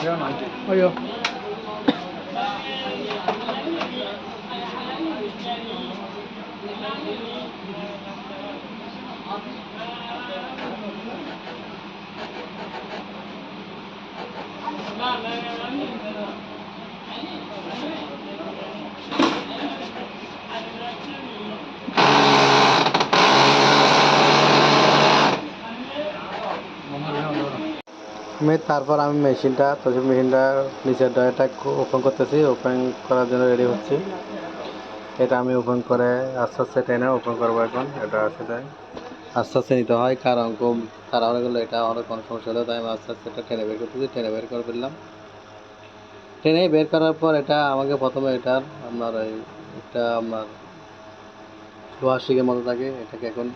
你要哪一？哎呦。慢慢来。তারপর আমি মেশিনটা তো মেশিনটা নিচের ডয়ারটা ওপেন করতেছি ওপেন করার জন্য রেডি হচ্ছি। এটা আমি ওপেন করে আস্তে আস্তে টেনে ওপেন করব এখন, এটা আসলে আস্তে আস্তে নিতে হয়, কারণ খুব তাড়াহুড়ো করলে এটা অনেক কোনো সমস্যা হলে, তাই আমি আস্তে আস্তে এটা টেনে বের করতেছি, টেনে বের করে ফেললাম। টেনে বের করার পর এটা আমাকে প্রথমে এটার আপনার ওই একটা আপনার লোহার শিকের মতো থাকে, এটাকে এখন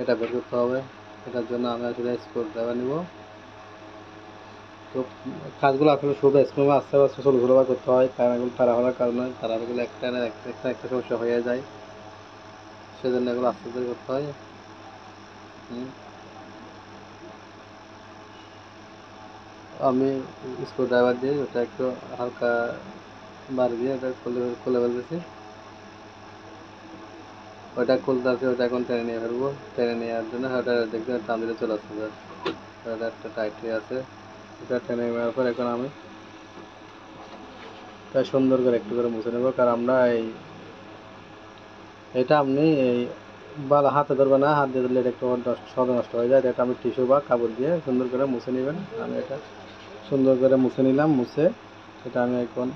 এটা বের করতে হবে। এটার জন্য আমি আসলে স্ক্রু ড্রাইভার নিব। তো কাজগুলো আসলে শুধু স্ক্রু আস্তে আস্তে ষোলো ষোলো বার করতে হয়, কারণ এগুলো তাড়াহুড়ার কারণে তাড়াহুড়ো একটা না একটা একটা একটা সমস্যা হয়ে যায়। সেজন্য এগুলো আস্তে আস্তে করতে হয়। আমি স্ক্রু ড্রাইভার দিয়ে ওটা একটু হালকা বার দিয়ে ওটা খুলে খুলে ফেলতেছি। ওটা খুলতে আছে, ওটা এখন টেনে নিয়ে ফেলব। টেনে নেওয়ার জন্য ওটা দেখতে টান দিলে চলে আসছে ওটা একটা টাইট হয়ে আছে। এটা টেনে নেওয়ার পর এখন আমি এটা সুন্দর করে একটু করে মুছে নেব। কারণ আমরা এই এটা আপনি এই বালা হাতে ধরবে না, হাত দিয়ে ধরলে এটা একটু সব নষ্ট হয়ে যায়। এটা আমি টিস্যু বা কাপড় দিয়ে সুন্দর করে মুছে নেবেন। আমি এটা সুন্দর করে মুছে নিলাম, মুছে এটা আমি এখন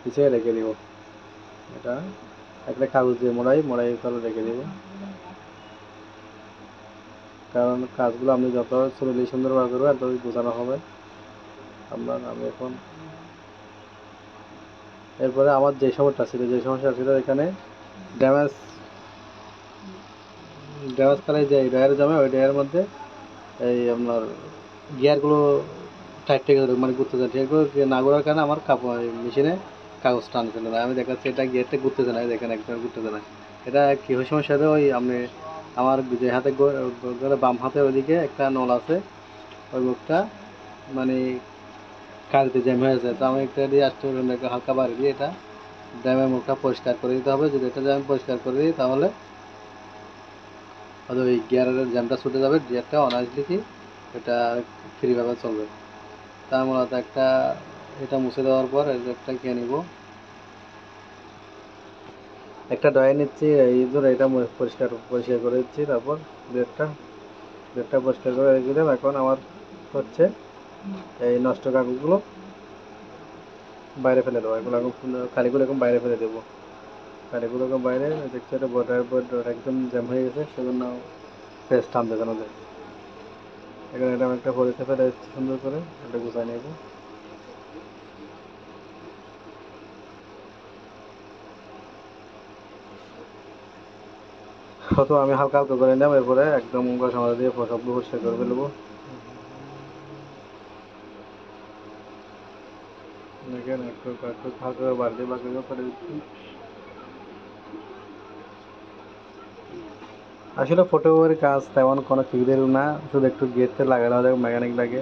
পিছিয়ে রেখে দিব। এটা একটা কাগজ দিয়ে মোড়াই মোড়াই করে রেখে দিব। কারণ কাজগুলো আপনি যত সুন্দরভাবে করবেন তত বোঝানো হবে। আপনার আমি এখন। এরপরে আমার যে সমস্যা ছিল, যে সমস্যা ছিল এখানে ড্যামেজ ড্যামেজ করে যে ড্রায়ার জমে, ওই ড্রায়ারের মধ্যে এই আপনার গিয়ারগুলো টাইট থেকে মানে ঘুরতে যায়। ঠিক না ঘোরার কারণে আমার কাপড় মেশিনে কাগজ টানছিল না আমি দেখাচ্ছি, এটা গিয়ারটা ঘুরতেছে না, এই দেখেন একটা ঘুরতেছে না। এটা কী হয় সমস্যা ওই আপনি আমার যে হাতে বাম হাতে ওইদিকে একটা নল আছে, ওই মুখটা মানে কাগজে জ্যাম হয়েছে তো আমি একটা দিয়ে আসতে একটু হালকা বাড়ি দিয়ে এটা ড্যামের মুখটা পরিষ্কার করে দিতে হবে। যদি এটা আমি পরিষ্কার করে দিই, তাহলে হয়তো ওই গিয়ারের জ্যামটা ছুটে যাবে। গিয়ারটা অনায়াসলি কি এটা ফ্রিভাবে চলবে। তার মূলত একটা, এটা মুছে দেওয়ার পর একটা কে নিব। একটা ডয়ে নিচ্ছি, এই ধরে এটা পরিষ্কার পরিষ্কার করে দিচ্ছি। তারপর ব্লেডটা ব্লেডটা পরিষ্কার করে রেখে দিলাম। এখন আমার হচ্ছে এই নষ্ট কাগজগুলো বাইরে ফেলে দেবো। এগুলো খালিগুলো এখন বাইরে ফেলে দেবো। খালিগুলো এখন বাইরে, দেখছি এটা বর্ডার বোর্ড একদম জ্যাম হয়ে গেছে, সেজন্য ফেস টানতে কেন যায় এখানে এটা একটা পরিতে ফেলে সুন্দর করে, এটা গুছাই নেব। হয়তো আমি হালকা হালকা করে নিলাম, এরপরে একদম ঘষা দিয়ে সবগুলো পরিষ্কার করে ফেলব। দেখেন একটু একটু হালকা করে করে দিচ্ছি আসলে ফটোগ্রাফির কাজ তেমন কোনো ফিগদের না, শুধু একটু গেটতে লাগানো হয় মেকানিক লাগে।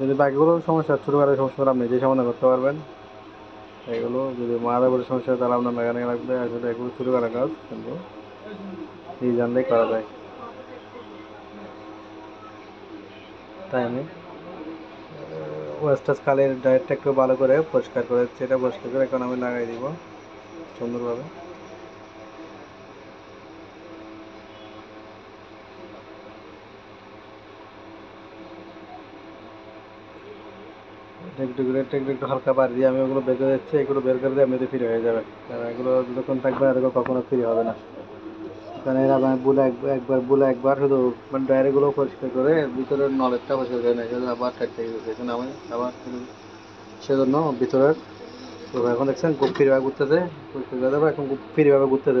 যদি বাকিগুলো সমস্যা ছোটোখাটো সমস্যা হলে আপনি নিজেই সমাধান করতে পারবেন। এগুলো যদি মারা বড় সমস্যা তাহলে আপনার মেকানিক লাগবে। আসলে এগুলো ছোটোখাটো কাজ, কিন্তু এই জানলেই করা যায়। তাই আমি ওয়েস্টাস কালের ডায়েটটা একটু ভালো করে পরিষ্কার করে এটা পরিষ্কার করে এখন আমি লাগাই দিব সুন্দরভাবে। একটু করে একটু একটু হালকা বার দিয়ে আমি ওগুলো বের করে দিচ্ছি, এগুলো বের করে দিয়ে এমনিতে ফ্রি হয়ে যাবে। কারণ এগুলো যতক্ষণ থাকবে আর কখনো ফ্রি হবে না। কারণ এরা মানে বলে একবার একবার বুলে একবার শুধু মানে ডায়েরিগুলো পরিষ্কার করে ভিতরের নলেজটা পরিষ্কার করে নেয়। সেজন্য আবার থেকে গেছে। এখানে আমি আবার সেজন্য ভিতরের এখন দেখছেন খুব ফ্রিভাবে ঘুরতেছে পরিষ্কার করে দেবো, এখন খুব ঘুরতেছে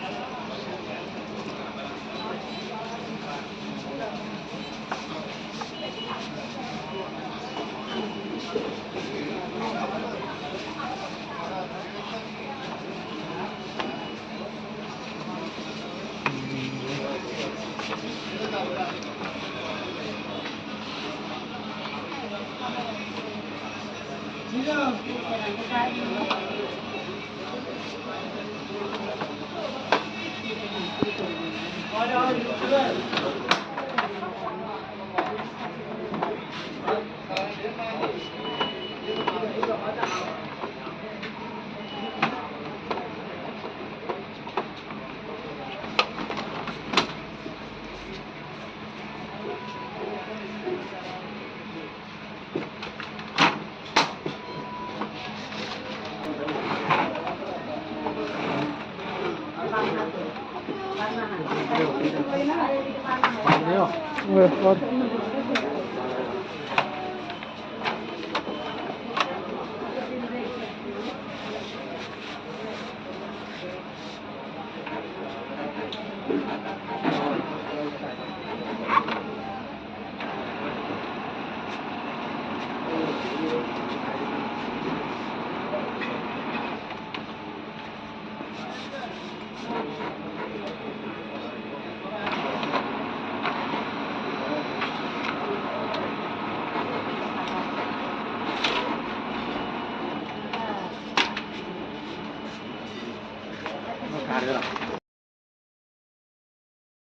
Olha, olha, olha. 我。没了